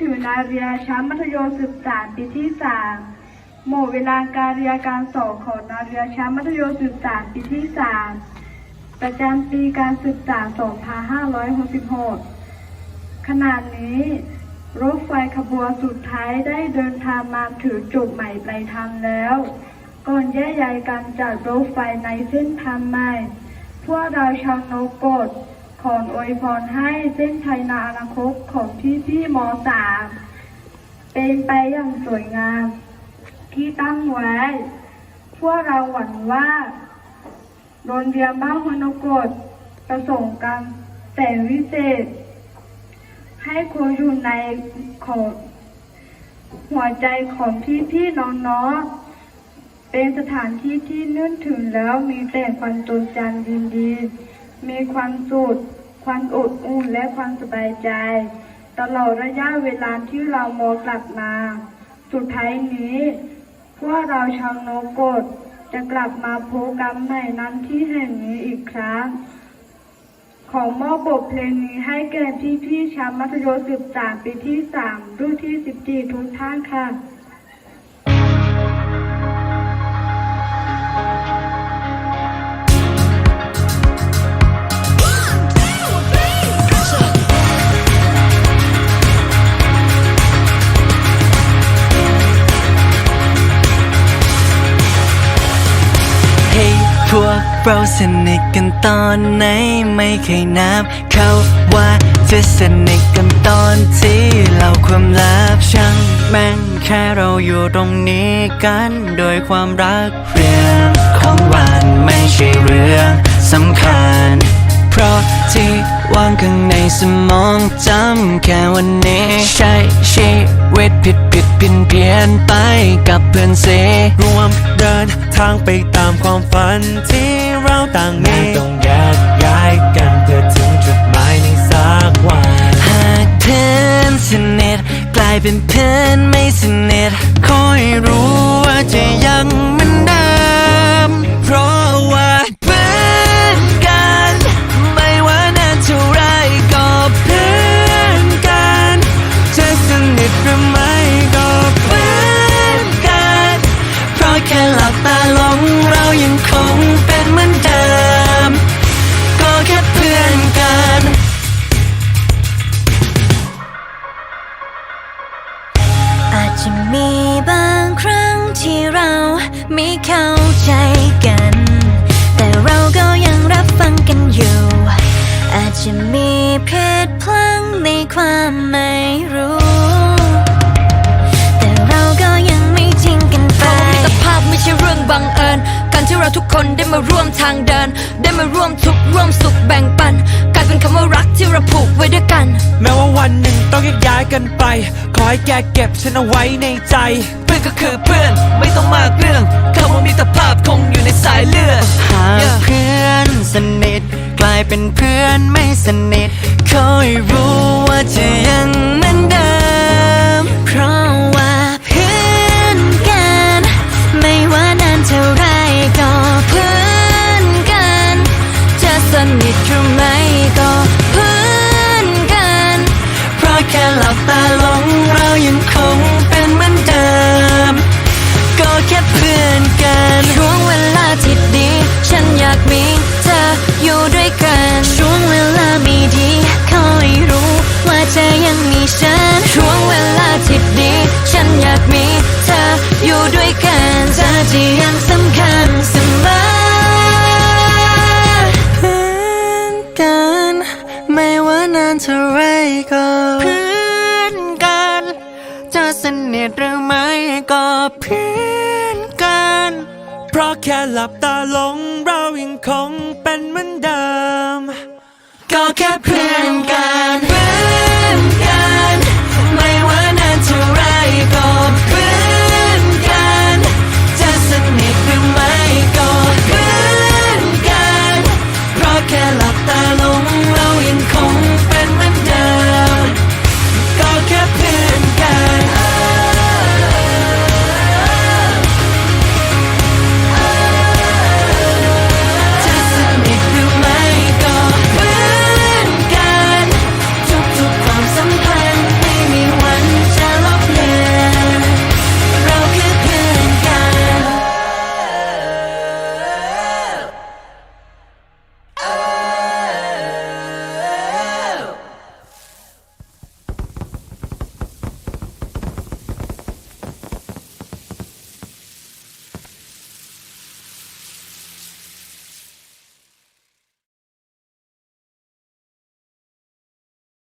ถือนาเรียชั้นมัธยมศึกษาปีที่สามหมู่เวลาการเรียนการสอนของนาเรียชั้นมัธยมศึกษาปีที่สามประจำปีการศึกษา 2566 ขณะนี้รถไฟขบวนสุดท้ายได้เดินทางมาถึงจุดหมายปลายทางแล้ว ก่อนแยกย้ายกันจากรถไฟในเส้นทางใหม่ พวกเราชาวโนโกด ขออวยพรให้เส้นชัยนาอนาคตของพี่พี่มสามเป็นไปอย่างสวยงาม ที่ตั้งไว้ พวกเราหวังว่าโรงเรียนบ้านฮวนกดประสงค์การแต่วิเศษ ให้คุณอยู่ในของหัวใจของพี่พี่น้องๆเป็นสถานที่ที่นึกถึงแล้วมีแต่ความจดจำดีๆ มีความสุขความอบอุ่นและความสบายใจ ตลอดระยะเวลาที่เรามองกลับมา สุดท้ายนี้ พวกเราชาวโนโกดจะกลับมาพบกันใหม่นั้นที่แห่งนี้อีกครั้ง ขอมอบบทเพลงนี้ให้แก่พี่พี่ๆชั้นมัธยมศึกษาปีที่สามรุ่นที่สิบสี่ทุกท่านค่ะ พวกเราสนิทกันตอนไหนไม่เคยนับ เขาว่าจะสนิทกันตอนที่เราความลับช่างแม่งแค่เราอยู่ตรงนี้กันโดยความรักเรื่องของวันไม่ใช่เรื่องสำคัญ เพราะที่วางข้างในสมองจำแค่วันนี้ ใช้ชีวิตผิดผิดเพี้ยนเพียนไปกับเพื่อนเสรวม ทางไปตามความฝันที่เราต่างมีต้องแยกย้ายกันเพื่อถึงจุดหมายในสักวัน หากเพื่อนสนิทกลายเป็นเพื่อนไม่สนิทคอยรู้ว่าจะยังเหมือนเดิมเพราะ ที่เราไม่เข้าใจกัน แต่เราก็ยังรับฟังกันอยู่ อาจจะมีเพศพลังในความไม่รู้ แต่เราก็ยังไม่ทิ้งกันไปสภาพไม่ใช่เรื่องบังเอิญการที่เราทุกคนได้มาร่วมทางเดิน ได้มาร่วมทุกข์ร่วมสุขแบ่งปันกลายเป็นคำว่ารักที่เราผูกไว้ด้วยกัน แม้ว่าวันหนึ่งต้องแยกย้ายกันไป ขอให้แกเก็บฉันเอาไว้ในใจ ก็คือเพื่อน ไม่ต้องมากเรื่องคำว่ามิตรภาพคงอยู่ในสายเลือดหากเพื่อนสนิทกลายเป็นเพื่อนไม่สนิทคอยรู้ว่าจะยังเหมือนเดิม เพราะว่าเพื่อนกัน ไม่ว่านานเท่าไรก็เพื่อนกัน จะสนิทหรือไม่ก็เพื่อนกัน เพราะแค่หลับตาลงเรายังคง อนกันช่วงเวลาที่ดี ฉันอยากมีเธออยู่ด้วยกันช่วงเวลาไม่ดีขอให้รู้ว่าเธอยังมีฉันช่วงเวลาที่ดี ฉันอยากมีเธออยู่ด้วยกันเธอที่ยังสำคัญเสมอเพื่อนกัน ไม่ว่านานเท่าไรก็เพื่อนกัน จะสนิทหรือไม่ก็เพื่อน ราะแค่หลับตาลงเรายังคงเป็นเหมือนเดิม ก็แค่เพื่อ